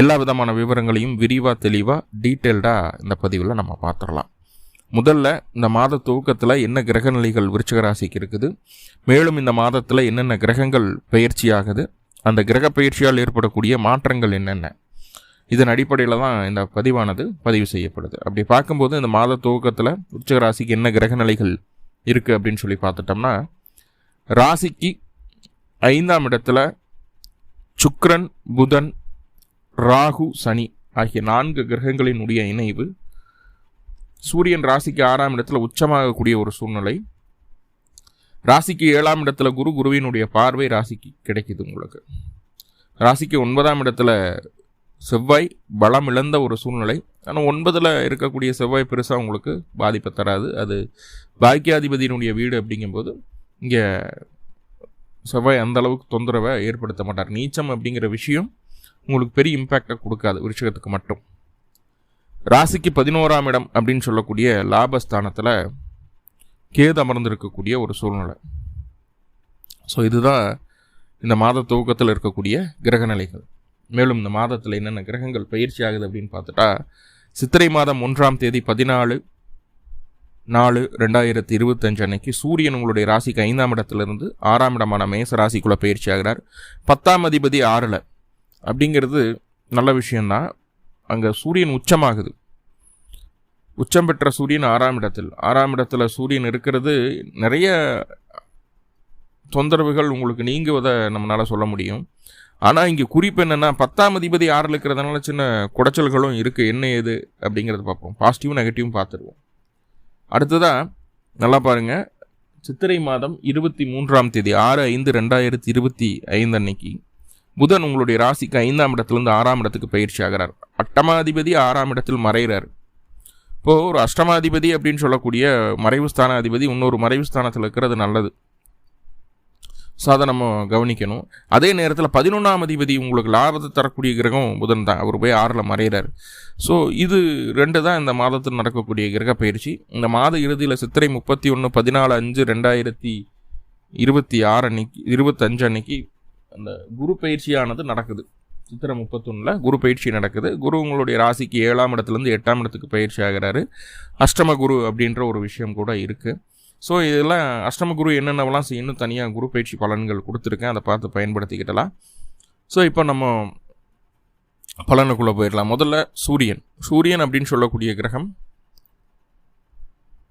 எல்லா விதமான விவரங்களையும் விரிவாக தெளிவாக டீட்டெயில்டாக இந்த பதிவில் நம்ம பார்த்துடலாம். முதல்ல இந்த மாத துவக்கத்தில் என்ன கிரகநிலைகள் விருச்சிக ராசிக்கு இருக்குது? மேலும் இந்த மாதத்தில் என்னென்ன கிரகங்கள் பயிற்சி ஆகுது? அந்த கிரக பயிற்சியால் ஏற்படக்கூடிய மாற்றங்கள் என்னென்ன? இதன் அடிப்படையில் தான் இந்த பதிவானது பதிவு செய்யப்படுது. அப்படி பார்க்கும்போது இந்த மாத துவக்கத்தில் விருச்சிக ராசிக்கு என்ன கிரகநிலைகள் இருக்குது அப்படின்னு சொல்லி பார்த்துட்டோம்னா ராசிக்கு ஐந்தாம் இடத்துல சுக்ரன் புதன் ராகு சனி ஆகிய நான்கு கிரகங்களினுடைய இணைவு. சூரியன் ராசிக்கு ஆறாம் இடத்துல உச்சமாகக்கூடிய ஒரு சூழ்நிலை. ராசிக்கு ஏழாம் இடத்துல குரு குருவினுடைய பார்வை ராசிக்கு கிடைக்குது உங்களுக்கு. ராசிக்கு ஒன்பதாம் இடத்துல செவ்வாய் பலம் இழந்த ஒரு சூழ்நிலை. ஆனால் ஒன்பதில் இருக்கக்கூடிய செவ்வாய் பெருசாக உங்களுக்கு பாதிப்பை தராது. அது பாக்கியாதிபதியினுடைய வீடு அப்படிங்கும்போது இங்கே செவ்வாய் அந்த அளவுக்கு தொந்தரவை ஏற்படுத்த மாட்டார். நீச்சம் அப்படிங்கிற விஷயம் உங்களுக்கு பெரிய இம்பேக்டை கொடுக்காது விருஷகத்துக்கு மட்டும். ராசிக்கு பதினோராம் இடம் அப்படின்னு சொல்லக்கூடிய லாபஸ்தானத்தில் கேது அமர்ந்திருக்கக்கூடிய ஒரு சூழ்நிலை. ஸோ இதுதான் இந்த மாத துவக்கத்தில் இருக்கக்கூடிய கிரகநிலைகள் மேலும் இந்த மாதத்தில் என்னென்ன கிரகங்கள் பயிற்சி ஆகுது அப்படின்னு பார்த்துட்டா சித்திரை மாதம் ஒன்றாம் தேதி பதினாலு நாலு ரெண்டாயிரத்தி இருபத்தஞ்சு அன்னைக்கு சூரியன் உங்களுடைய ராசிக்கு ஐந்தாம் இடத்திலிருந்து ஆறாம் இடமான மேச ராசிக்குள்ளே பயிற்சி ஆகிறார். பத்தாம் அதிபதி ஆறில். அப்படிங்கிறது நல்ல விஷயந்தான் அங்கே சூரியன் உச்சமாகுது. உச்சம் பெற்ற சூரியன் ஆறாம் இடத்தில். ஆறாம் இடத்துல சூரியன் இருக்கிறது நிறைய தொந்தரவுகள் உங்களுக்கு நீங்குவதை நம்மளால் சொல்ல முடியும். ஆனால் இங்கே குறிப்பு என்னென்னா பத்தாம் அதிபதி ஆறில் இருக்கிறதுனால சின்ன குடைச்சல்களும் இருக்குது என்ன ஏது அப்படிங்கிறத பார்ப்போம். பாசிட்டிவும் நெகட்டிவும் பார்த்துருவோம். அடுத்ததாக நல்லா பாருங்கள் சித்திரை மாதம் இருபத்தி மூன்றாம் தேதி ஆறு ஐந்து ரெண்டாயிரத்தி இருபத்தி ஐந்து அன்னைக்கு. புதன் உங்களுடைய ராசிக்கு ஐந்தாம் இடத்துலேருந்து ஆறாம் இடத்துக்கு பயிற்சி ஆகிறார். அட்டமாதிபதி ஆறாம் இடத்தில் மறைகிறார். இப்போது ஒரு அஷ்டமாதிபதி அப்படின்னு சொல்லக்கூடிய மறைவு ஸ்தான அதிபதி இன்னொரு மறைவு ஸ்தானத்தில் இருக்கிறது நல்லது. ஸோ அதை நம்ம கவனிக்கணும். அதே நேரத்தில் பதினொன்றாம் அதிபதி உங்களுக்கு லாபத்தை தரக்கூடிய கிரகம் புதன் தான். அவர் போய் ஆறில் மறைகிறார். ஸோ இது ரெண்டு தான் இந்த மாதத்தில் நடக்கக்கூடிய கிரக பயிற்சி. இந்த மாத இறுதியில் சித்திரை முப்பத்தி ஒன்று பதினாலு அஞ்சு ரெண்டாயிரத்தி இருபத்தி ஆறு அன்னைக்கு இருபத்தஞ்சு அன்னைக்கு அந்த குரு பயிற்சியானது நடக்குது. சித்திரை முப்பத்தொன்னில் குரு பயிற்சி நடக்குது. குரு உங்களுடைய ராசிக்கு ஏழாம் இடத்துலேருந்து எட்டாம் இடத்துக்கு பயிற்சி ஆகிறாரு. அஷ்டம குரு அப்படின்ற ஒரு விஷயம் கூட இருக்குது ஸோ இதெல்லாம் அஷ்டம குரு என்னென்னலாம் செய்யணும் தனியாக குரு பயிற்சி பலன்கள் கொடுத்துருக்கேன். அதை பார்த்து பயன்படுத்திக்கிட்டலாம். ஸோ இப்போ நம்ம பலனுக்குள்ளே போயிடலாம். முதல்ல சூரியன். சூரியன் அப்படின்னு சொல்லக்கூடிய கிரகம்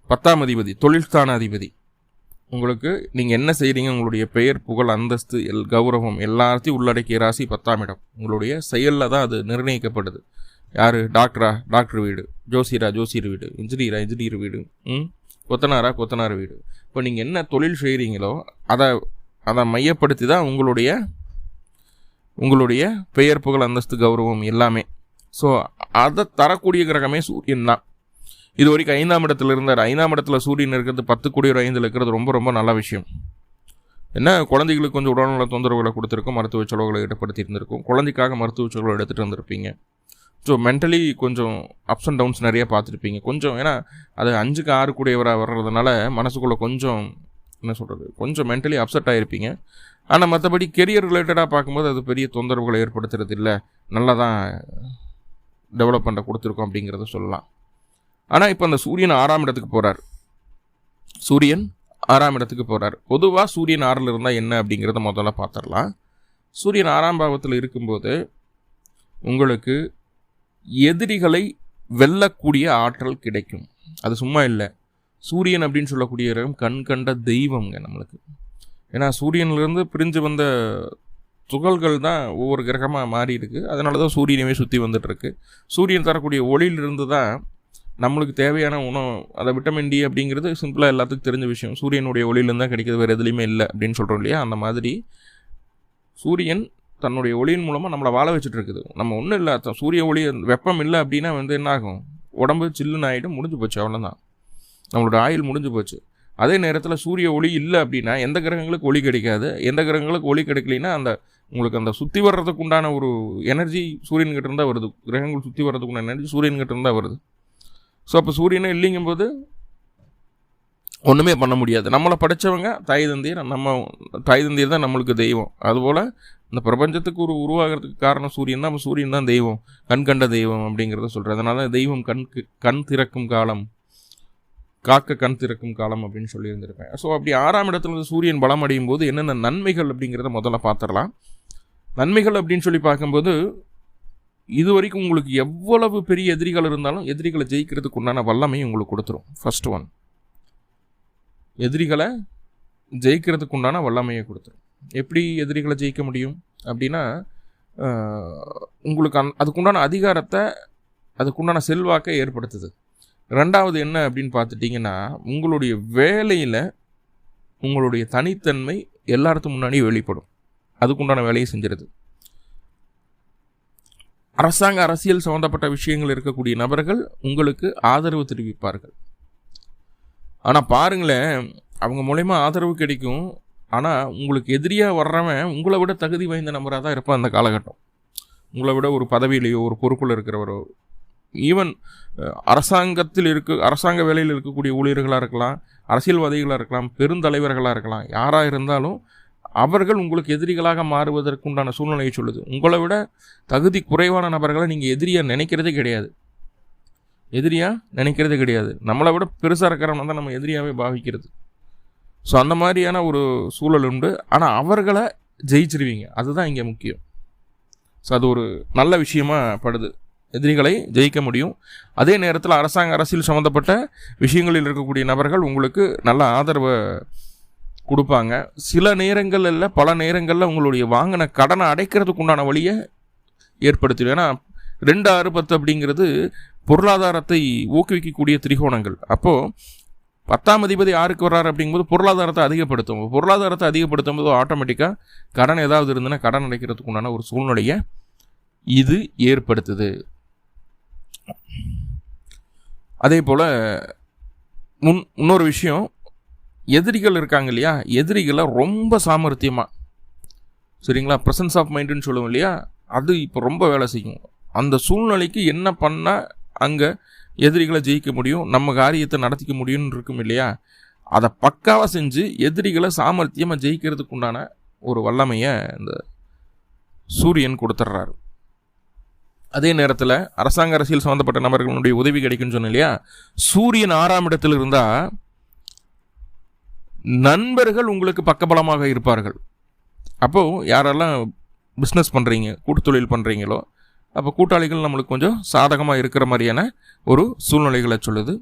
பத்தாம் அதிபதி தொழில்ஸ்தான அதிபதி. உங்களுக்கு நீங்கள் என்ன செய்கிறீங்க உங்களுடைய பெயர் புகழ் அந்தஸ்து எல் கௌரவம் எல்லாத்தையும் உள்ளடக்கிய ராசி பத்தாம் இடம். உங்களுடைய செயலில் தான் அது நிர்ணயிக்கப்படுது. யார்? டாக்டரா? டாக்டர் வீடு. ஜோசியரா? ஜோசியர் வீடு. இன்ஜினியரா? இன்ஜினியர் வீடு. ம்? கொத்தனாரா? கொத்தனார் வீடு. இப்போ நீங்கள் என்ன தொழில் செய்கிறீங்களோ அதை அதை மையப்படுத்தி தான் உங்களுடைய உங்களுடைய பெயர் புகழ் அந்தஸ்து கௌரவம் எல்லாமே. ஸோ அதை தரக்கூடிய கிரகமே சூரியன் தான். இது வரைக்கும் ஐந்தாம் இடத்துல இருந்தார். ஐந்தாம் இடத்துல சூரியன் இருக்கிறது பத்து கோடி ஒரு ஐந்தில் இருக்கிறது ரொம்ப ரொம்ப நல்ல விஷயம். என்ன? குழந்தைகளுக்கு கொஞ்சம் உடல்நல தொந்தரவுகளை கொடுத்துருக்கோம் மருத்துவ செலவுகளை ஈடுபடுத்தி இருந்திருக்கும். குழந்தைக்காக மருத்துவ செலவுகளை எடுத்துகிட்டு வந்திருப்பீங்க. ஸோ மென்டலி கொஞ்சம் அப்ஸ் அண்ட் டவுன்ஸ் நிறையா பார்த்துருப்பீங்க. கொஞ்சம் ஏன்னா அது அஞ்சுக்கு ஆறு கூடியவராக வர்றதுனால மனசுக்குள்ளே கொஞ்சம் என்ன சொல்கிறது கொஞ்சம் மென்டலி அப்செட் ஆகிருப்பீங்க ஆனால் மற்றபடி கெரியர் ரிலேட்டடாக பார்க்கும்போது அது பெரிய தொந்தரவுகளை ஏற்படுத்துறது இல்லை நல்லா தான் டெவலப்மெண்ட்டை கொடுத்துருக்கோம் அப்படிங்கிறத சொல்லலாம். ஆனால் இப்போ அந்த சூரியன் ஆறாம் இடத்துக்கு போகிறார் சூரியன் ஆறாம் இடத்துக்கு போகிறார் பொதுவாக சூரியன் ஆறில் இருந்தால் என்ன அப்படிங்கிறத முதல்ல பார்த்துடலாம் சூரியன் ஆறாம் பாவத்தில் இருக்கும்போது உங்களுக்கு எதிரிகளை வெல்லக்கூடிய ஆற்றல் கிடைக்கும். அது சும்மா இல்லை. சூரியன் அப்படின்னு சொல்லக்கூடிய கிரகம் கண் கண்ட தெய்வம்ங்க நம்மளுக்கு. ஏன்னா சூரியன்லேருந்து பிரிஞ்சு வந்த துகள்கள் தான் ஒவ்வொரு கிரகமாக மாறி இருக்குது அதனால தான் சூரியனையுமே சுற்றி வந்துட்டுருக்கு சூரியன் தரக்கூடிய ஒளியிலிருந்து தான் நம்மளுக்கு தேவையான உணவு அதை விட்டமின் டி அப்படிங்கிறது சிம்பிளாக எல்லாத்துக்கும் தெரிஞ்ச விஷயம். சூரியனுடைய ஒளியிலேருந்து தான் கிடைக்கிது வேறு எதுலேயுமே இல்லை அப்படின்னு சொல்கிறோம் இல்லையா? அந்த மாதிரி சூரியன் தன்னுடைய ஒளியின் மூலமாக நம்மளை வாழ வச்சுட்டு இருக்குது நம்ம ஒன்றும் இல்லை சூரிய ஒளி வெப்பம் இல்லை அப்படின்னா வந்து என்ன ஆகும்? உடம்பு சில்லுன்னு ஆகிடும் முடிஞ்சு போச்சு அவ்வளோதான் நம்மளோட ஆயுள் முடிஞ்சு போச்சு. அதே நேரத்தில் சூரிய ஒளி இல்லை அப்படின்னா எந்த கிரகங்களுக்கு ஒளி கிடைக்காது? எந்த கிரகங்களுக்கு ஒளி கிடைக்கலைன்னா அந்த உங்களுக்கு அந்த சுற்றி வர்றதுக்கு உண்டான ஒரு எனர்ஜி சூரியன்கிட்ட இருந்தால் வருது. கிரகங்கள் சுற்றி வர்றதுக்கு உண்டான எனர்ஜி சூரியன்கிட்ட இருந்தால் வருது. ஸோ அப்போ சூரியனே இல்லைங்கும்போது ஒன்றுமே பண்ண முடியாது. நம்மளை படித்தவங்க தாய் தந்தீர் நம்ம தாய் தந்தீர் தான் நம்மளுக்கு தெய்வம். அதுபோல் இந்த பிரபஞ்சத்துக்கு ஒரு உருவாகிறதுக்கு காரணம் சூரியன் தான். சூரியன் தான் தெய்வம். கண் கண்ட தெய்வம் அப்படிங்கிறத சொல்கிறேன் அதனால தெய்வம் கண்க்கு கண் திறக்கும் காலம் காக்க கண் திறக்கும் காலம் அப்படின்னு சொல்லியிருந்திருப்பேன். ஸோ அப்படி ஆறாம் இடத்துல இருந்து சூரியன் பலம் அடையும் போது என்னென்ன நன்மைகள் அப்படிங்கிறத முதல்ல பார்த்துடலாம். நன்மைகள் அப்படின்னு சொல்லி பார்க்கும்போது இது வரைக்கும் உங்களுக்கு எவ்வளவு பெரிய எதிரிகள் இருந்தாலும் எதிரிகளை ஜெயிக்கிறதுக்கு உண்டான வல்லமையும் உங்களுக்கு கொடுத்துரும். ஃபர்ஸ்ட் ஒன் எதிரிகளை ஜெயிக்கிறதுக்கு உண்டான வல்லமையை கொடுத்துரும். எப்படி எதிரிகளை ஜெயிக்க முடியும்? அப்படின்னா உங்களுக்கு அந் அதுக்குண்டான அதிகாரத்தை அதுக்குண்டான செல்வாக்கை ஏற்படுத்துது. ரெண்டாவது என்ன அப்படின்னு பார்த்துட்டிங்கன்னா உங்களுடைய வேலையில் உங்களுடைய தனித்தன்மை எல்லாத்துக்கும் முன்னாடியும் வெளிப்படும். அதுக்குண்டான வேலையை செஞ்சிருது. அரசாங்க அரசியல் சம்மந்தப்பட்ட விஷயங்கள் இருக்கக்கூடிய நபர்கள் உங்களுக்கு ஆதரவு தெரிவிப்பார்கள். ஆனால் பாருங்களேன் அவங்க மூலயமா ஆதரவு கிடைக்கும். ஆனால் உங்களுக்கு எதிரியாக வர்றவன் உங்களை விட தகுதி வாய்ந்த நபராக தான் இருப்பான் அந்த காலகட்டம். உங்களை விட ஒரு பதவியிலையோ ஒரு பொறுப்பில் இருக்கிறவரோ ஈவன் அரசாங்கத்தில் இருக்க அரசாங்க வேலையில் இருக்கக்கூடிய ஊழியர்களாக இருக்கலாம் அரசியல்வாதிகளாக இருக்கலாம் பெருந்தலைவர்களாக இருக்கலாம் யாராக இருந்தாலும் அவர்கள் உங்களுக்கு எதிரிகளாக மாறுவதற்குண்டான சூழ்நிலையை சொல்லுது. உங்களை விட தகுதி குறைவான நபர்களை நீங்கள் எதிரியாக நினைக்கிறதே கிடையாது. எதிரியாக நினைக்கிறதே கிடையாது. நம்மளை விட பெருசாக இருக்கிறவங்க தான் நம்ம எதிரியாகவே பாவிக்கிறது. ஸோ அந்த மாதிரியான ஒரு சூழல் உண்டு. ஆனால் அவர்களை ஜெயிச்சிருவீங்க. அதுதான் இங்கே முக்கியம். ஸோ அது ஒரு நல்ல விஷயமாக படுது. எதிரிகளை ஜெயிக்க முடியும். அதே நேரத்தில் அரசாங்க அரசியல் சம்மந்தப்பட்ட விஷயங்களில் இருக்கக்கூடிய நபர்கள் உங்களுக்கு நல்ல ஆதரவை கொடுப்பாங்க. சில நேரங்களில் பல நேரங்களில் உங்களுடைய வாங்கின கடனை அடைக்கிறதுக்கு உண்டான வழியை ஏற்படுத்திடும். ஏன்னா ரெண்டு ஆறு பத்து அப்படிங்கிறது பொருளாதாரத்தை ஊக்குவிக்கக்கூடிய திரிகோணங்கள். அப்போது பத்தாம் அதிபதி யாருக்கு வர்றாரு அப்படிங்கும்போது பொருளாதாரத்தை அதிகப்படுத்தும். பொருளாதாரத்தை அதிகப்படுத்தும் போது ஆட்டோமேட்டிக்காக கடன் ஏதாவது இருந்ததுன்னா கடன் அடைக்கிறதுக்கு உண்டான ஒரு சூழ்நிலையை இது ஏற்படுத்துது. அதே போல் முன் இன்னொரு விஷயம் எதிரிகள் இருக்காங்க இல்லையா? எதிரிகளை ரொம்ப சாமர்த்தியமாக சரிங்களா? ப்ரெசன்ஸ் ஆஃப் மைண்டுன்னு சொல்லுவோம் இல்லையா? அது இப்போ ரொம்ப வேலை செய்யும். அந்த சூழ்நிலைக்கு என்ன பண்ணால் அங்கே எதிரிகளை ஜெயிக்க முடியும் நம்ம காரியத்தை நடத்திக்க முடியும்னு இருக்கும் இல்லையா? அதை பக்காவாக செஞ்சு எதிரிகளை சாமர்த்தியமாக ஜெயிக்கிறதுக்கு உண்டான ஒரு வல்லமையை இந்த சூரியன் கொடுத்துட்றாரு அதே நேரத்தில் அரசாங்க அரசியல் சம்மந்தப்பட்ட நபர்களுடைய உதவி கிடைக்கும்னு சொன்னேன் இல்லையா? சூரியன் ஆறாம் இடத்தில் இருந்தால் நண்பர்கள் உங்களுக்கு பக்கபலமாக இருப்பார்கள். அப்போது யாரெல்லாம் பிஸ்னஸ் பண்ணுறீங்க கூட்டுத்தொழில் பண்ணுறீங்களோ அப்போ கூட்டாளிகள் நம்மளுக்கு கொஞ்சம் சாதகமாக இருக்கிற மாதிரியான ஒரு சூழ்நிலைகளை சொல்லுது.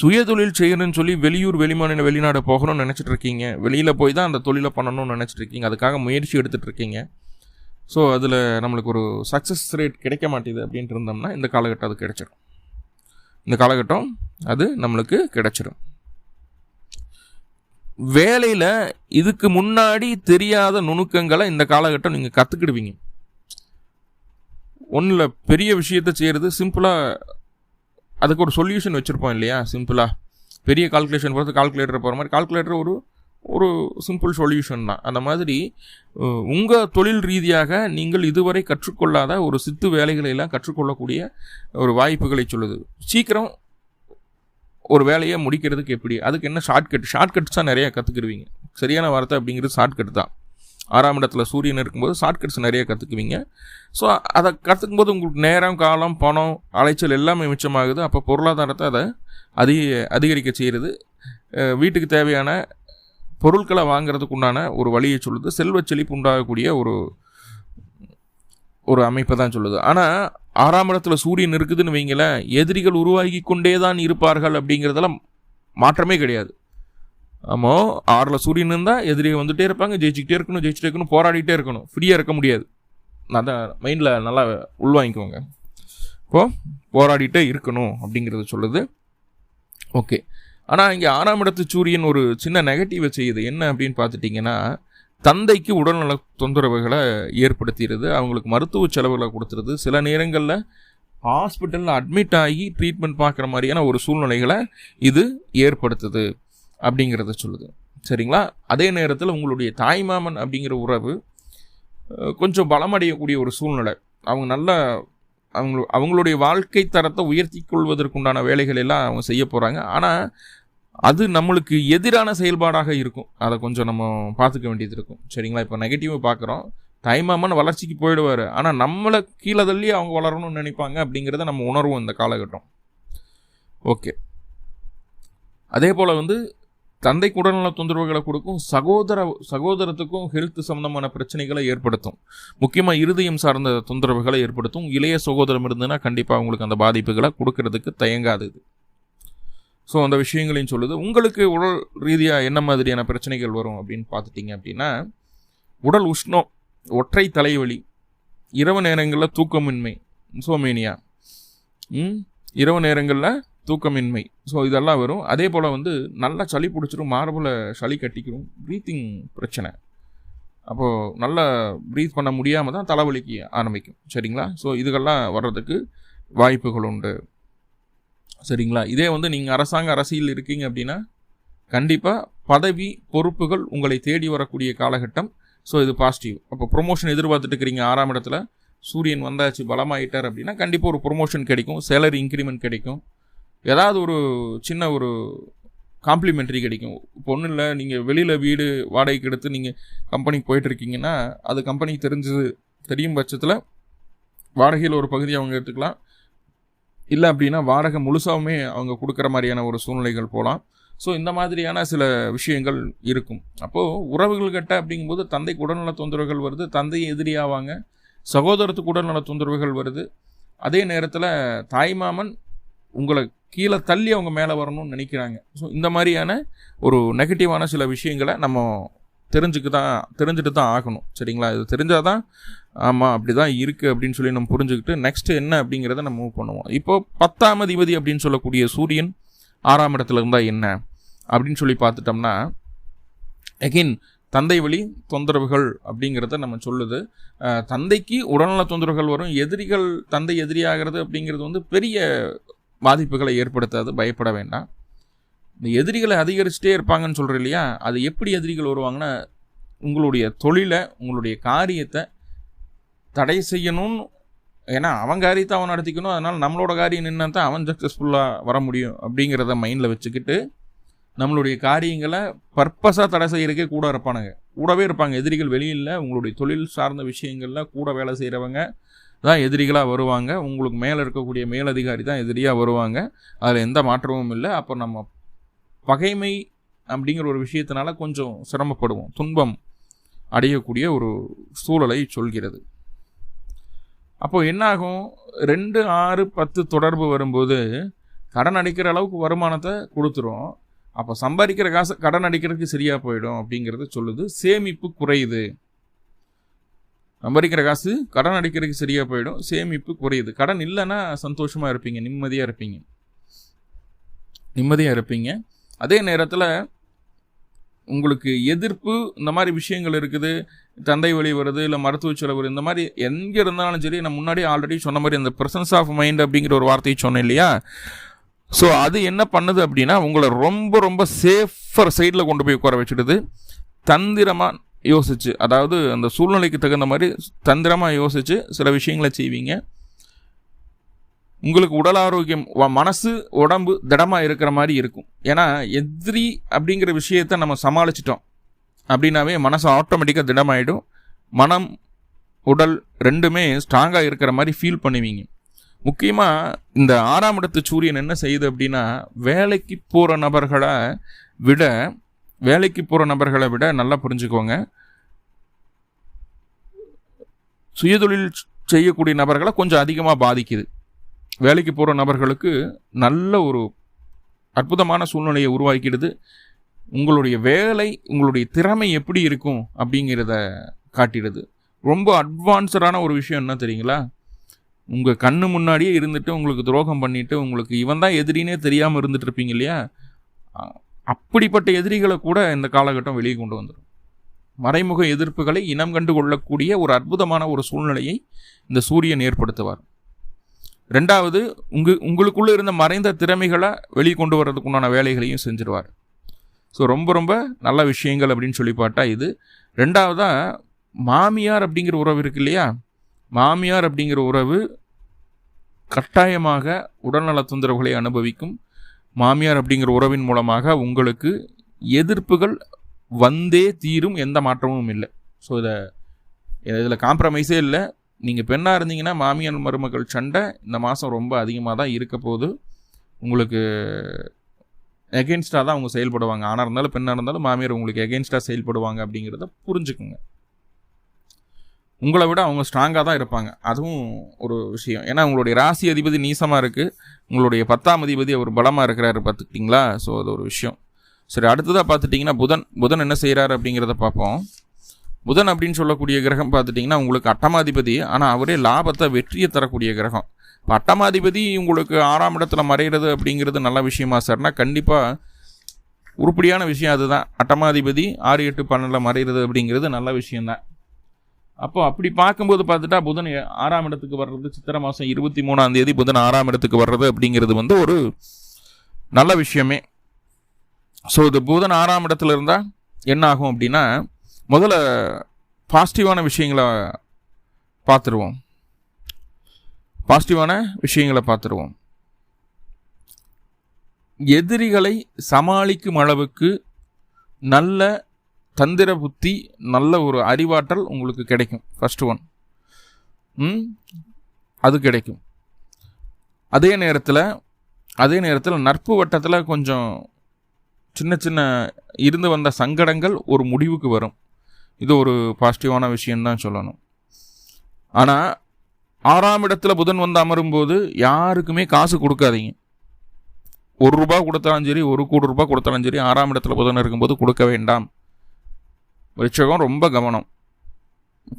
சுயதொழில் செய்யணும்னு சொல்லி வெளியூர் வெளிமாநில வெளிநாடு போகணும்னு நினச்சிட்டு இருக்கீங்க. வெளியில் போய் தான் அந்த தொழிலை பண்ணணும்னு நினச்சிட்டு இருக்கீங்க. அதுக்காக முயற்சி எடுத்துகிட்டு இருக்கீங்க. ஸோ அதில் நம்மளுக்கு ஒரு சக்ஸஸ் ரேட் கிடைக்க மாட்டேது அப்படின்ட்டு இருந்தோம்னா இந்த காலகட்டம் அது கிடைச்சிடும் இந்த காலகட்டம் அது நம்மளுக்கு கிடைச்சிடும் வேலையில் இதுக்கு முன்னாடி தெரியாத நுணுக்கங்களை இந்த காலகட்டம் நீங்கள் கற்றுக்கிடுவீங்க ஒன்றில் பெரிய விஷயத்த செய்கிறது சிம்பிளாக அதுக்கு ஒரு சொல்யூஷன் வச்சுருப்போம் இல்லையா? சிம்பிளாக பெரிய கால்குலேஷன் போகிறது கால்குலேட்டர் போகிற மாதிரி. கால்குலேட்டர் ஒரு ஒரு சிம்பிள் சொல்யூஷன் தான். அந்த மாதிரி உங்கள் தொழில் ரீதியாக நீங்கள் இதுவரை கற்றுக்கொள்ளாத ஒரு சித்து வேலைகளை எல்லாம் கற்றுக்கொள்ளக்கூடிய ஒரு வாய்ப்புகளை சொல்லுது. சீக்கிரம் ஒரு வேலையை முடிக்கிறதுக்கு எப்படி? அதுக்கு என்ன ஷார்ட்கட் ஷார்ட்கட்ஸ் தான் நிறையா கற்றுக்குருவீங்க சரியான வார்த்தை அப்படிங்கிறது ஷார்ட்கட் தான். ஆறாம் இடத்துல சூரியன் இருக்கும்போது ஷார்ட்கட்ஸ் நிறைய கற்றுக்குவீங்க ஸோ அதை கற்றுக்கும் போது உங்களுக்கு நேரம் காலம் பணம் அலைச்சல் எல்லாமே மிச்சமாகுது. அப்போ பொருளாதாரத்தை அதை அதிக அதிகரிக்க செய்கிறது வீட்டுக்கு தேவையான பொருட்களை வாங்கிறதுக்கு உண்டான ஒரு வழியை சொல்லுது. செல்வ செழிப்பு உண்டாகக்கூடிய ஒரு ஒரு அமைப்பை தான் சொல்லுது. ஆனால் ஆறாம் இடத்துல சூரியன் இருக்குதுன்னு வைங்களேன் எதிரிகள் உருவாகி கொண்டே தான் இருப்பார்கள் அப்படிங்கிறதெல்லாம் மாற்றமே கிடையாது. ஆமாம் ஆறில் சூரியன் இருந்தால் எதிரிகள் வந்துகிட்டே இருப்பாங்க ஜெயிச்சுக்கிட்டே இருக்கணும் ஜெயிச்சுட்டே இருக்கணும் போராடிட்டே இருக்கணும். ஃப்ரீயாக இருக்க முடியாது. நான் தான் மைண்டில் நல்லா உள்வாங்கிக்கோங்க. இப்போது போராடிட்டே இருக்கணும் அப்படிங்கிறத சொல்லுது. ஓகே ஆனால் இங்கே ஆறாம் இடத்து சூரியன் ஒரு சின்ன நெகட்டிவை செய்யுது. என்ன அப்படின்னு பார்த்துட்டிங்கன்னா தந்தைக்கு உடல்நல தொந்தரவுகளை ஏற்படுத்திடுது அவங்களுக்கு மருத்துவ செலவுகளை கொடுத்துருது சில நேரங்களில் ஹாஸ்பிட்டலில் அட்மிட் ஆகி ட்ரீட்மெண்ட் பார்க்குற மாதிரியான ஒரு சூழ்நிலைகளை இது ஏற்படுத்துது அப்படிங்கிறத சொல்லுது. சரிங்களா? அதே நேரத்தில் உங்களுடைய தாய்மாமன் அப்படிங்கிற உறவு கொஞ்சம் பலமடையக்கூடிய ஒரு சூழ்நிலை. அவங்க நல்ல அவங்க அவங்களுடைய வாழ்க்கை தரத்தை உயர்த்தி கொள்வதற்குண்டான வேலைகள் எல்லாம் அவங்க செய்ய போகிறாங்க ஆனால் அது நம்மளுக்கு எதிரான செயல்பாடாக இருக்கும். அதை கொஞ்சம் நம்ம பார்த்துக்க வேண்டியது இருக்கும். சரிங்களா? இப்போ நெகட்டிவாக பார்க்குறோம். தாய்மாமன் வளர்ச்சிக்கு போயிடுவார். ஆனால் நம்மளை கீழே தள்ளி அவங்க வளரணும்னு நினைப்பாங்க அப்படிங்கிறத நம்ம உணர்வோம் இந்த காலகட்டம். ஓகே. அதே போல் வந்து தந்தை உடல்நல தொந்தரவுகளை கொடுக்கும் சகோதர சகோதரத்துக்கும் ஹெல்த் சம்மந்தமான பிரச்சனைகளை ஏற்படுத்தும். முக்கியமாக இருதயம் சார்ந்த தொந்தரவுகளை ஏற்படுத்தும். இளைய சகோதரம் இருந்ததுன்னா கண்டிப்பாக உங்களுக்கு அந்த பாதிப்புகளை கொடுக்கறதுக்கு தயங்காது ஸோ அந்த விஷயங்களையும் சொல்லுது. உங்களுக்கு உடல் ரீதியாக என்ன மாதிரியான பிரச்சனைகள் வரும் அப்படின்னு பார்த்துட்டிங்க அப்படின்னா உடல் உஷ்ணம் ஒற்றை தலைவலி இரவு நேரங்களில் தூக்கமின்மை சோமேனியா இரவு நேரங்களில் தூக்கமின்மை. ஸோ இதெல்லாம் வரும். அதே போல் வந்து நல்லா சளி பிடிச்சிரும் மார்பில் சளி கட்டிக்கிறோம் ப்ரீத்திங் பிரச்சனை. அப்போது நல்லா ப்ரீத் பண்ண முடியாமல் தான் தலைவலிக்கு ஆரம்பிக்கும். சரிங்களா? ஸோ இதுக்கெல்லாம் வர்றதுக்கு வாய்ப்புகள் உண்டு. சரிங்களா? இதே வந்து நீங்கள் அரசாங்க அரசியல் இருக்கீங்க அப்படின்னா கண்டிப்பாக பதவி பொறுப்புகள் உங்களை தேடி வரக்கூடிய காலகட்டம். ஸோ இது பாசிட்டிவ் அப்போ ப்ரொமோஷன் எதிர்பார்த்துட்டு இருக்கிறீங்க ஆறாம் இடத்துல. சூரியன் வந்தாச்சு பலமாயிட்டார் அப்படின்னா கண்டிப்பாக ஒரு ப்ரொமோஷன் கிடைக்கும் சேலரி இன்க்ரிமெண்ட் கிடைக்கும். ஏதாவது ஒரு சின்ன ஒரு காம்ப்ளிமெண்ட்ரி கிடைக்கும். இப்போ ஒன்றும் இல்லை நீங்கள் வெளியில் வீடு வாடகைக்கு எடுத்து நீங்கள் கம்பெனிக்கு போயிட்டுருக்கீங்கன்னா அது கம்பெனிக்கு தெரிஞ்சது தெரியும் பட்சத்தில் வாடகையில் ஒரு பகுதி அவங்க எடுத்துக்கலாம். இல்லை அப்படின்னா வாடகை முழுசாகவுமே அவங்க கொடுக்குற மாதிரியான ஒரு சூழ்நிலைகள் போகலாம் ஸோ இந்த மாதிரியான சில விஷயங்கள் இருக்கும். அப்போது உறவுகள் கட்ட அப்படிங்கும்போது தந்தைக்கு உடல்நல தொந்தரவுகள் வருது தந்தை எதிரியாவாங்க சகோதரத்துக்கு உடல்நல தொந்தரவுகள் வருது. அதே நேரத்தில் தாய்மாமன் உங்களை கீழே தள்ளி அவங்க மேலே வரணும்னு நினைக்கிறாங்க. ஸோ இந்த மாதிரியான ஒரு நெகட்டிவான சில விஷயங்களை நம்ம தெரிஞ்சுக்கு தான் தெரிஞ்சுட்டு தான் ஆகணும். சரிங்களா? இது தெரிஞ்சால் தான் ஆமாம் அப்படி தான் இருக்குது அப்படின்னு சொல்லி நம்ம புரிஞ்சுக்கிட்டு நெக்ஸ்ட் என்ன அப்படிங்கிறத நம்ம மூவ் பண்ணுவோம். இப்போது பத்தாம் அதிபதி அப்படின்னு சொல்லக்கூடிய சூரியன் ஆறாம் இடத்துல இருந்தால் என்ன? அப்படின்னு சொல்லி பார்த்துட்டோம்னா எகின் தந்தை வழி தொந்தரவுகள் அப்படிங்கிறத நம்ம சொல்லுது. தந்தைக்கு உடல்நல தொந்தரவுகள் வரும். எதிரிகள் தந்தை எதிரியாகிறது அப்படிங்கிறது வந்து பெரிய பாதிப்புகளை ஏற்படுத்தாது பயப்பட வேண்டாம். இந்த எதிரிகளை அதிகரிச்சுட்டே இருப்பாங்கன்னு சொல்கிறேன் இல்லையா? அது எப்படி எதிரிகள் வருவாங்கன்னா உங்களுடைய தொழிலை உங்களுடைய காரியத்தை தடை செய்யணும்னு ஏன்னா அவன் காரியத்தை அவன் நடத்திக்கணும். அதனால் நம்மளோட காரியம் நின்னா தான் அவன் சக்ஸஸ்ஃபுல்லாக வர முடியும் அப்படிங்கிறத மைண்டில் வச்சுக்கிட்டு நம்மளுடைய காரியங்களை பர்பஸாக தடை செய்கிறக்கே கூட இருப்பானுங்க. கூடவே இருப்பாங்க. எதிரிகள் வெளியில் உங்களுடைய தொழில் சார்ந்த விஷயங்களில் கூட வேலை செய்கிறவங்க தான் எதிரிகளாக வருவாங்க. உங்களுக்கு மேலே இருக்கக்கூடிய மேலதிகாரி தான் எதிரியாக வருவாங்க. அதில் எந்த மாற்றமும் இல்லை. அப்போ நம்ம பகைமை அப்படிங்கிற ஒரு விஷயத்தினால கொஞ்சம் சிரமப்படுவோம். துன்பம் அடையக்கூடிய ஒரு சூழலை சொல்கிறது. அப்போ என்னாகும்? ரெண்டு ஆறு பத்து தொடர்பு வரும்போது கடன் அடிக்கிற அளவுக்கு வருமானத்தை கொடுத்துரும். அப்போ சம்பாதிக்கிற காசு கடன் அடிக்கிறதுக்கு சரியாக போயிடும் அப்படிங்கிறத சொல்லுது. சேமிப்பு குறையுது. சம்பாதிக்கிற காசு கடன் அடிக்கிறதுக்கு சரியாக போயிடும். சேமிப்பு குறையுது. கடன் இல்லைன்னா சந்தோஷமாக இருப்பீங்க. நிம்மதியாக இருப்பீங்க. நிம்மதியாக இருப்பீங்க. அதே நேரத்தில் உங்களுக்கு எதிர்ப்பு இந்த மாதிரி விஷயங்கள் இருக்குது தந்தை வழி வருது இல்லை மருத்துவ செலவு இந்த மாதிரி எங்கே இருந்தாலும் சரி நான் முன்னாடி ஆல்ரெடி சொன்ன மாதிரி அந்த ப்ரெசன்ஸ் ஆஃப் மைண்ட் அப்படிங்கிற ஒரு வார்த்தையை சொன்னேன் இல்லையா? ஸோ அது என்ன பண்ணுது அப்படின்னா உங்களை ரொம்ப ரொம்ப சேஃபர் சைடில் கொண்டு போய் உட்கார வச்சுடுது. தந்திரமாக யோசிச்சு அதாவது அந்த சூழ்நிலைக்கு தகுந்த மாதிரி தந்திரமாக யோசிச்சு சில விஷயங்களை செய்வீங்க. உங்களுக்கு உடல் ஆரோக்கியம் மனசு உடம்பு திடமாக இருக்கிற மாதிரி இருக்கும். ஏன்னா எதிரி அப்படிங்கிற விஷயத்த நம்ம சமாளிச்சிட்டோம். அப்படின்னாவே மனசு ஆட்டோமேட்டிக்காக திடமாயிடும். மனம் உடல் ரெண்டுமே ஸ்ட்ராங்காக இருக்கிற மாதிரி ஃபீல் பண்ணுவீங்க. முக்கியமாக இந்த ஆறாம் இடத்து சூரியன் என்ன செய்யுது அப்படின்னா வேலைக்கு போகிற நபர்களை விட வேலைக்கு போகிற நபர்களை விட நல்லா புரிஞ்சுக்கோங்க. சுயதொழில் செய்யக்கூடிய நபர்களை கொஞ்சம் அதிகமாக பாதிக்குது. வேலைக்கு போகிற நபர்களுக்கு நல்ல ஒரு அற்புதமான சூழ்நிலையை உருவாக்கிடுது. உங்களுடைய வேலை உங்களுடைய திறமை எப்படி இருக்கும் அப்படிங்கிறத காட்டிடுது. ரொம்ப அட்வான்ஸ்டான ஒரு விஷயம் என்ன தெரியுங்களா? உங்கள் கண்ணு முன்னாடியே இருந்துட்டு உங்களுக்கு துரோகம் பண்ணிவிட்டு உங்களுக்கு இவன் தான் எதிரினே தெரியாமல் இருந்துட்டு இருப்பீங்க இல்லையா? அப்படிப்பட்ட எதிரிகளை கூட இந்த காலகட்டம் வெளியே கொண்டு வந்துடும் மறைமுக எதிர்ப்புகளை இனம் கண்டு கொள்ளக்கூடிய ஒரு அற்புதமான ஒரு சூழ்நிலையை இந்த சூரியன் ஏற்படுத்துவார். ரெண்டாவது உங்க உங்களுக்குள்ளே இருந்த மறைந்த திறமைகளை வெளியே கொண்டு வர்றதுக்குண்டான வேலைகளையும் செஞ்சிருவார். ஸோ ரொம்ப ரொம்ப நல்ல விஷயங்கள் அப்படின்னு சொல்லி பார்த்தா இது. ரெண்டாவதாக மாமியார் அப்படிங்கிற உறவு இருக்கு இல்லையா? மாமியார் அப்படிங்கிற உறவு கட்டாயமாக உடல்நல தொந்தரவுகளை அனுபவிக்கும். மாமியார் அப்படிங்கிற உறவின் மூலமாக உங்களுக்கு எதிர்ப்புகள் வந்தே தீரும் எந்த மாற்றமும் இல்லை. ஸோ இதை இதில் காம்ப்ரமைஸே இல்லை. நீங்கள் பெண்ணாக இருந்தீங்கன்னா மாமியார் மருமகள் சண்டை இந்த மாதம் ரொம்ப அதிகமாக தான் இருக்க போகுது. உங்களுக்கு எகென்ஸ்டாக தான் அவங்க செயல்படுவாங்க. ஆனால் இருந்தாலும் பெண்ணாக இருந்தாலும் மாமியார் உங்களுக்கு எகென்ஸ்டாக செயல்படுவாங்க அப்படிங்கிறத புரிஞ்சுக்குங்க. உங்களை விட அவங்க ஸ்ட்ராங்காக தான் இருப்பாங்க. அதுவும் ஒரு விஷயம். ஏன்னா உங்களுடைய ராசி அதிபதி நீசமாக இருக்குது உங்களுடைய பத்தாம் அதிபதி அவர் பலமாக இருக்கிறாரு பார்த்துக்கிட்டிங்களா? ஸோ அது ஒரு விஷயம். சரி அடுத்ததாக பார்த்துட்டிங்கன்னா புதன். புதன் என்ன செய்கிறாரு அப்படிங்கிறத பார்ப்போம். புதன் அப்படின்னு சொல்லக்கூடிய கிரகம் பார்த்துட்டிங்கன்னா உங்களுக்கு அட்டமாதிபதி ஆனால் அவரே லாபத்தை வெற்றியை தரக்கூடிய கிரகம். இப்போ அட்டமாதிபதி உங்களுக்கு ஆறாம் இடத்துல மறைகிறது அப்படிங்கிறது நல்ல விஷயமா சார்னா கண்டிப்பாக உருப்படியான விஷயம் அதுதான். அட்டமாதிபதி ஆறு எட்டு பன்னெண்டில் மறைகிறது அப்படிங்கிறது நல்ல விஷயந்தான் அப்போ அப்படி பார்க்கும்போது பார்த்துட்டா புதன் ஆறாம் இடத்துக்கு வர்றது சித்திரை மாதம் இருபத்தி மூணாம் தேதி புதன் ஆறாம் இடத்துக்கு வர்றது அப்படிங்கிறது வந்து ஒரு நல்ல விஷயமே. ஸோ இது புதன் ஆறாம் இடத்துல இருந்தால் என்ன ஆகும் அப்படின்னா முதல்ல பாசிட்டிவான விஷயங்களை பார்த்துருவோம். பாசிட்டிவான விஷயங்களை பார்த்துருவோம். எதிரிகளை சமாளிக்கும் அளவுக்கு நல்ல தந்திர புத்தி நல்ல ஒரு அறிவாற்றல் உங்களுக்கு கிடைக்கும். ஃபஸ்ட் ஒன் அது கிடைக்கும். அதே நேரத்தில் அதே நேரத்தில் நட்பு வட்டத்தில் கொஞ்சம் சின்ன சின்ன இருந்து வந்த சங்கடங்கள் ஒரு முடிவுக்கு வரும். இது ஒரு பாசிட்டிவான விஷயம்தான் சொல்லணும். ஆனால் ஆறாம் இடத்துல புதன் வந்து அமரும்போது யாருக்குமே காசு கொடுக்காதீங்க. ஒரு ரூபா கொடுத்தாலும் சரி ஒரு கோடி ரூபாய் கொடுத்தாலும் சரி ஆறாம் இடத்துல புதன் இருக்கும்போது கொடுக்க வேண்டாம். விருச்சகம் ரொம்ப கவனம்.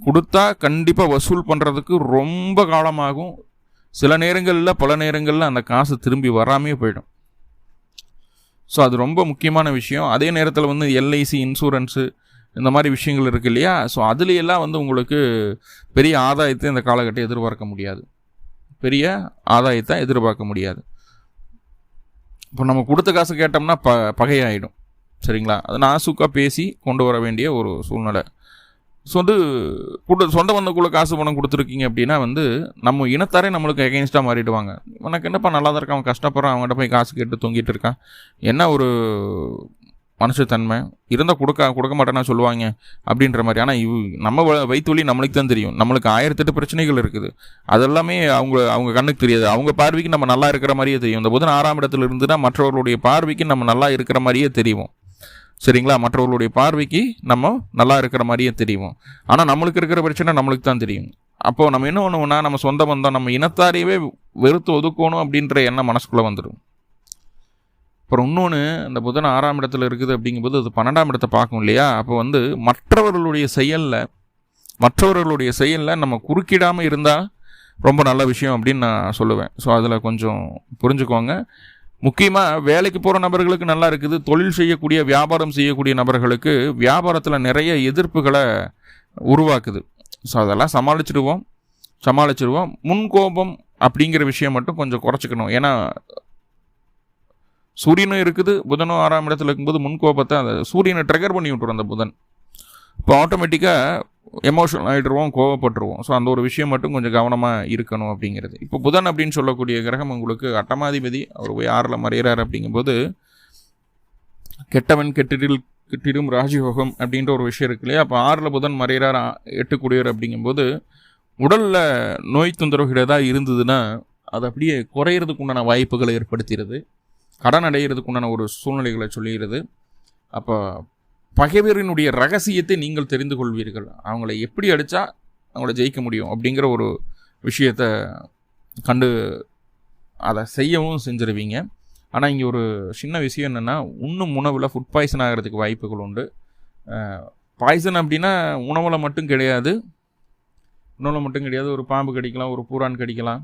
கொடுத்தா கண்டிப்பாக வசூல் பண்ணுறதுக்கு ரொம்ப காலமாகும். சில நேரங்களில் பல நேரங்களில் அந்த காசு திரும்பி வராமே போயிடும். ஸோ அது ரொம்ப முக்கியமான விஷயம். அதே நேரத்தில் வந்து எல்ஐசி இன்சூரன்ஸு இந்த மாதிரி விஷயங்கள் இருக்குது இல்லையா? ஸோ அதுலேயெல்லாம் வந்து உங்களுக்கு பெரிய ஆதாயத்தை இந்த காலகட்டம் எதிர்பார்க்க முடியாது. பெரிய ஆதாயத்தை எதிர்பார்க்க முடியாது. இப்போ நம்ம கொடுத்த காசு கேட்டோம்னா ப பகையாயிடும். சரிங்களா? அதை சுக்காக பேசி கொண்டு வர வேண்டிய ஒரு சூழ்நிலை. ஸோ வந்து கூட சொந்த வந்தக்குள்ளே காசு பணம் கொடுத்துருக்கீங்க அப்படின்னா வந்து நம்ம இனத்தாரே நம்மளுக்கு எகெயின்ஸ்டாக மாறிடுவாங்க. உனக்கு என்னப்பா நல்லா தான் இருக்கான் அவன் கஷ்டப்படுறான் அவங்ககிட்ட போய் காசு கேட்டு தொங்கிட்டு இருக்கான். என்ன ஒரு மனுஷத்தன்மை. இருந்தால் கொடுக்க கொடுக்க மாட்டேன்னா சொல்லுவாங்க அப்படின்ற மாதிரி. ஆனால் இவ் நம்ம வைத்தொழி நம்மளுக்கு தான் தெரியும். நம்மளுக்கு ஆயிரத்தெட்டு பிரச்சனைகள் இருக்குது. அதெல்லாமே அவங்க அவங்க கண்ணுக்கு தெரியாது. அவங்க பார்வைக்கு நம்ம நல்லா இருக்கிற மாதிரியே தெரியும். இந்த புதன் ஆறாம் இடத்துல இருந்துன்னா மற்றவர்களுடைய பார்வைக்கு நம்ம நல்லா இருக்கிற மாதிரியே தெரியும் சரிங்களா? மற்றவர்களுடைய பார்வைக்கு நம்ம நல்லா இருக்கிற மாதிரியே தெரியும் ஆனால் நம்மளுக்கு இருக்கிற பிரச்சனை நம்மளுக்கு தான் தெரியும். அப்போது நம்ம என்ன பண்ணுவோம்னா நம்ம சொந்த பந்தம் நம்ம இனத்தாரையவே வெறுத்து ஒதுக்கணும் அப்படின்ற எண்ணம் மனசுக்குள்ளே வந்துடும் அப்புறம் இன்னொன்று இந்த புதன் ஆறாம் இடத்துல இருக்குது அப்படிங்கும்போது அது பன்னெண்டாம் இடத்தை பார்க்கும் இல்லையா? அப்போ வந்து மற்றவர்களுடைய செயலில் மற்றவர்களுடைய செயலில் நம்ம குறுக்கிடாமல் இருந்தால் ரொம்ப நல்ல விஷயம் அப்படின்னு நான் சொல்லுவேன். ஸோ அதில் கொஞ்சம் புரிஞ்சுக்கோங்க. முக்கியமாக வேலைக்கு போகிற நபர்களுக்கு நல்லா இருக்குது. தொழில் செய்யக்கூடிய வியாபாரம் செய்யக்கூடிய நபர்களுக்கு வியாபாரத்தில் நிறைய எதிர்ப்புகளை உருவாக்குது. ஸோ அதெல்லாம் சமாளிச்சிடுவோம். சமாளிச்சிடுவோம். முன்கோபம் அப்படிங்கிற விஷயம் மட்டும் கொஞ்சம் குறைச்சிக்கணும். ஏன்னா சூரியனும் இருக்குது புதனும் ஆறாம் இடத்துல இருக்கும்போது முன்கோபத்தை அந்த சூரியனை ட்ரிகர் பண்ணி விட்டுரும் அந்த புதன். இப்போ ஆட்டோமேட்டிக்காக எமோஷனல் ஆகிடுவோம் கோவப்பட்டுருவோம். ஸோ அந்த ஒரு விஷயம் மட்டும் கொஞ்சம் கவனமாக இருக்கணும் அப்படிங்கிறது. இப்போ புதன் அப்படின்னு சொல்லக்கூடிய கிரகம் உங்களுக்கு அட்டமாதிபதி அவர் போய் ஆறில் மறையிறார் அப்படிங்கும்போது கெட்டவன் கெட்டிடில் கெட்டிடும் ராஜயோகம் அப்படின்ற ஒரு விஷயம் இருக்கு இல்லையா? அப்போ ஆறில் புதன் மறையிறார் எட்டுக்கூடியவர் அப்படிங்கும்போது உடலில் நோய் தொந்தரவுகள் ஏதாவது இருந்ததுன்னா அது அப்படியே குறையிறதுக்கு உண்டான வாய்ப்புகளை ஏற்படுத்துகிறது கடன் அடைகிறதுக்கு உண்டான ஒரு சூழ்நிலைகளை சொல்லுகிறது. அப்போ பகைவரினுடைய ரகசியத்தை நீங்கள் தெரிந்து கொள்வீர்கள். அவங்கள எப்படி அடித்தா அவங்கள ஜெயிக்க முடியும் அப்படிங்கிற ஒரு விஷயத்தை கண்டு அதை செய்யவும் செஞ்சுருவீங்க. ஆனால் இங்கே ஒரு சின்ன விஷயம் என்னென்னா இன்னும் உணவில் ஃபுட் பாய்சன் ஆகிறதுக்கு வாய்ப்புகள் உண்டு. பாய்சன் அப்படின்னா உணவில் மட்டும் கிடையாது. உணவில் மட்டும் கிடையாது. ஒரு பாம்பு கடிக்கலாம் ஒரு பூரான் கடிக்கலாம்.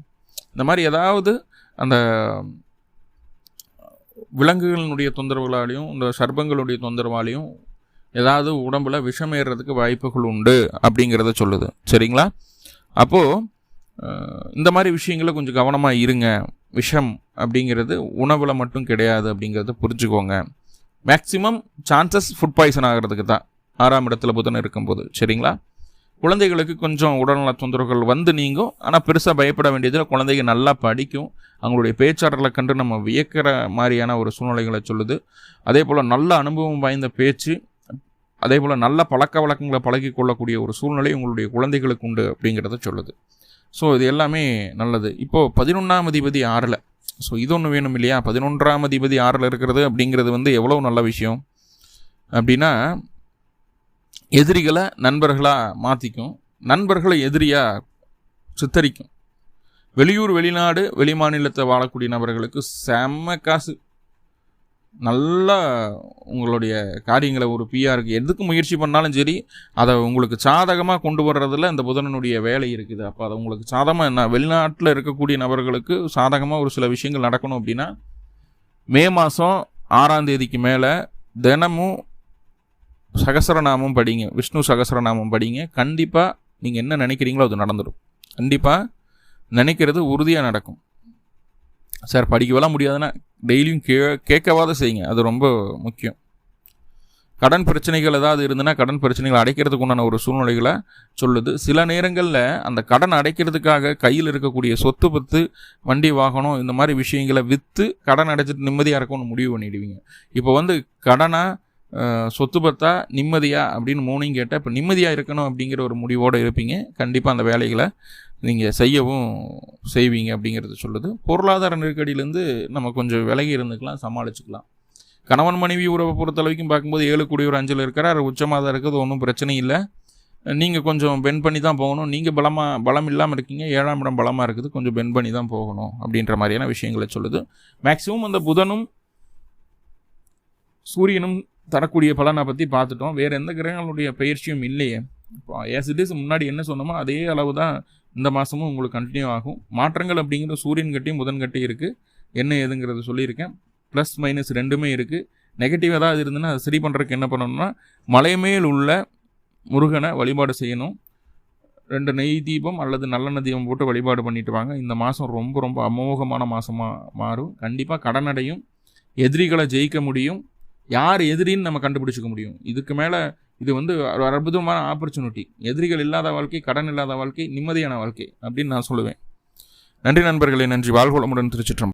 இந்த மாதிரி ஏதாவது அந்த விலங்குகளினுடைய தொந்தரவுகளாலையும் இந்த சர்ப்பங்களுடைய தொந்தரவாலையும் ஏதாவது உடம்புல விஷம் ஏறுறதுக்கு வாய்ப்புகள் உண்டு அப்படிங்கிறத சொல்லுது. சரிங்களா? அப்போது இந்த மாதிரி விஷயங்கள கொஞ்சம் கவனமாக இருங்க. விஷம் அப்படிங்கிறது உணவில் மட்டும் கிடையாது அப்படிங்கிறத புரிஞ்சுக்கோங்க. மேக்ஸிமம் சான்சஸ் ஃபுட் பாய்சன் ஆகிறதுக்கு தான். ஆறாம் இடத்துல புதன் இருக்கும்போது. சரிங்களா? குழந்தைகளுக்கு கொஞ்சம் உடல்நல தொந்தரவுகள் வந்து நீங்கும். ஆனால் பெருசாக பயப்பட வேண்டியதில் குழந்தைங்க நல்லா படிக்கும். அவங்களுடைய பேச்சாளர்களை கண்டு நம்ம வியக்கிற மாதிரியான ஒரு சூழ்நிலைகளை சொல்லுது. அதே போல் நல்ல அனுபவம் வாய்ந்த பேச்சு அதே போல் நல்ல பழக்க வழக்கங்களை பழகி கொள்ளக்கூடிய ஒரு சூழ்நிலை உங்களுடைய குழந்தைகளுக்கு உண்டு அப்படிங்கிறத சொல்லுது. ஸோ இது எல்லாமே நல்லது. இப்போது பதினொன்றாம் அதிபதி ஆறில். ஸோ இது ஒன்று வேணும் இல்லையா? பதினொன்றாம் அதிபதி ஆறில் இருக்கிறது அப்படிங்கிறது வந்து எவ்வளோ நல்ல விஷயம்? அப்படின்னா எதிரிகளை நண்பர்களாக மாற்றிக்கும் நண்பர்களை எதிரியாக சித்தரிக்கும். வெளியூர் வெளிநாடு வெளிமாநிலத்தை வாழக்கூடிய நபர்களுக்கு செம்ம காசு. நல்லா உங்களுடைய காரியங்களை ஒரு பிஆருக்கு எதுக்கு முயற்சி பண்ணாலும் சரி அதை உங்களுக்கு சாதகமாக கொண்டு வர்றதில் இந்த புதனனுடைய வேலை இருக்குது. அப்போ அதை உங்களுக்கு சாதகமாக என்ன வெளிநாட்டில் இருக்கக்கூடிய நபர்களுக்கு சாதகமாக ஒரு சில விஷயங்கள் நடக்கணும் அப்படின்னா மே மாதம் ஆறாம் தேதிக்கு மேலே தினமும் சகசரநாமம் படிங்க. விஷ்ணு சகசரநாமம் படிங்க. கண்டிப்பாக நீங்கள் என்ன நினைக்கிறீங்களோ அது நடந்துடும் கண்டிப்பாக நினைக்கிறது உறுதியாக நடக்கும். சார் படிக்கவெல்லாம் முடியாதுன்னா டெய்லியும் கே கேட்கவாத செய்யுங்க. அது ரொம்ப முக்கியம். கடன் பிரச்சனைகள் ஏதாவது இருந்ததுன்னா கடன் பிரச்சனைகள் அடைக்கிறதுக்கு உண்டான ஒரு சூழ்நிலைகளை சொல்லுது. சில நேரங்களில் அந்த கடன் அடைக்கிறதுக்காக கையில் இருக்கக்கூடிய சொத்து பத்து வண்டி வாகனம் இந்த மாதிரி விஷயங்களை விற்று கடன் அடைச்சிட்டு நிம்மதியாக இருக்கும்னு முடிவு பண்ணிடுவீங்க. இப்போ வந்து கடனாக சொத்து பத்தா நிம்மதியா அப்படின்னு மூணையும் கேட்டால் இப்போ நிம்மதியாக இருக்கணும் அப்படிங்கிற ஒரு முடிவோடு இருப்பீங்க. கண்டிப்பாக அந்த வேலைகளை நீங்கள் செய்யவும் செய்வீங்க அப்படிங்கிறது சொல்லுது. பொருளாதார நெருக்கடியிலேருந்து நம்ம கொஞ்சம் விலகி இருந்துக்கலாம் சமாளிச்சுக்கலாம். கணவன் மனைவி உறவை பொறுத்தளவுக்கும் பார்க்கும்போது ஏழு கூடி ஒரு அஞ்சில் இருக்கிறார். உச்சமாக தான் இருக்குது ஒன்றும் பிரச்சனை இல்லை. நீங்கள் கொஞ்சம் பென் பண்ணி தான் போகணும். நீங்கள் பலமாக பலம் இல்லாமல் இருக்கீங்க ஏழாம் இடம் பலமாக இருக்குது. கொஞ்சம் பென் பண்ணி தான் போகணும் அப்படின்ற மாதிரியான விஷயங்களை சொல்லுது. மேக்ஸிமம் அந்த புதனும் சூரியனும் தரக்கூடிய பலனை பற்றி பார்த்துட்டோம். வேறு எந்த கிரகங்களுடைய பயிற்சியும் இல்லையே. இப்போ ஏஸ் இட் இஸ் முன்னாடி என்ன சொன்னோமோ அதே அளவு தான் இந்த மாதமும் உங்களுக்கு கண்டினியூ ஆகும். மாற்றங்கள் அப்படிங்கிற சூரியன் கட்டியும் புதன் கட்டி இருக்குது என்ன ஏதுங்கிறத சொல்லியிருக்கேன். ப்ளஸ் மைனஸ் ரெண்டுமே இருக்குது நெகட்டிவ் ஏதாவது இருந்ததுன்னா அதை சரி பண்ணுறதுக்கு என்ன பண்ணணும்னா மலைமேல் உள்ள முருகனை வழிபாடு செய்யணும். ரெண்டு நெய் தீபம் அல்லது நல்லெண்ணெய் தீபம் போட்டு வழிபாடு பண்ணிட்டு வாங்க. இந்த மாதம் ரொம்ப ரொம்ப அமோகமான மாதமாக மாறும். கண்டிப்பாக கடனடையும் எதிரிகளை ஜெயிக்க முடியும். யார் எதிரின்னு நம்ம கண்டுபிடிச்சிக்க முடியும். இதுக்கு மேலே இது வந்து ஒரு அற்புதமான ஆப்பர்ச்சுனிட்டி எதிரிகள் இல்லாத வாழ்க்கை கடன் இல்லாத வாழ்க்கை நிம்மதியான வாழ்க்கை அப்படின்னு நான் சொல்லுவேன். நன்றி நண்பர்களே நன்றி. வாழ்வளமுடன் திருச்சிற்றம்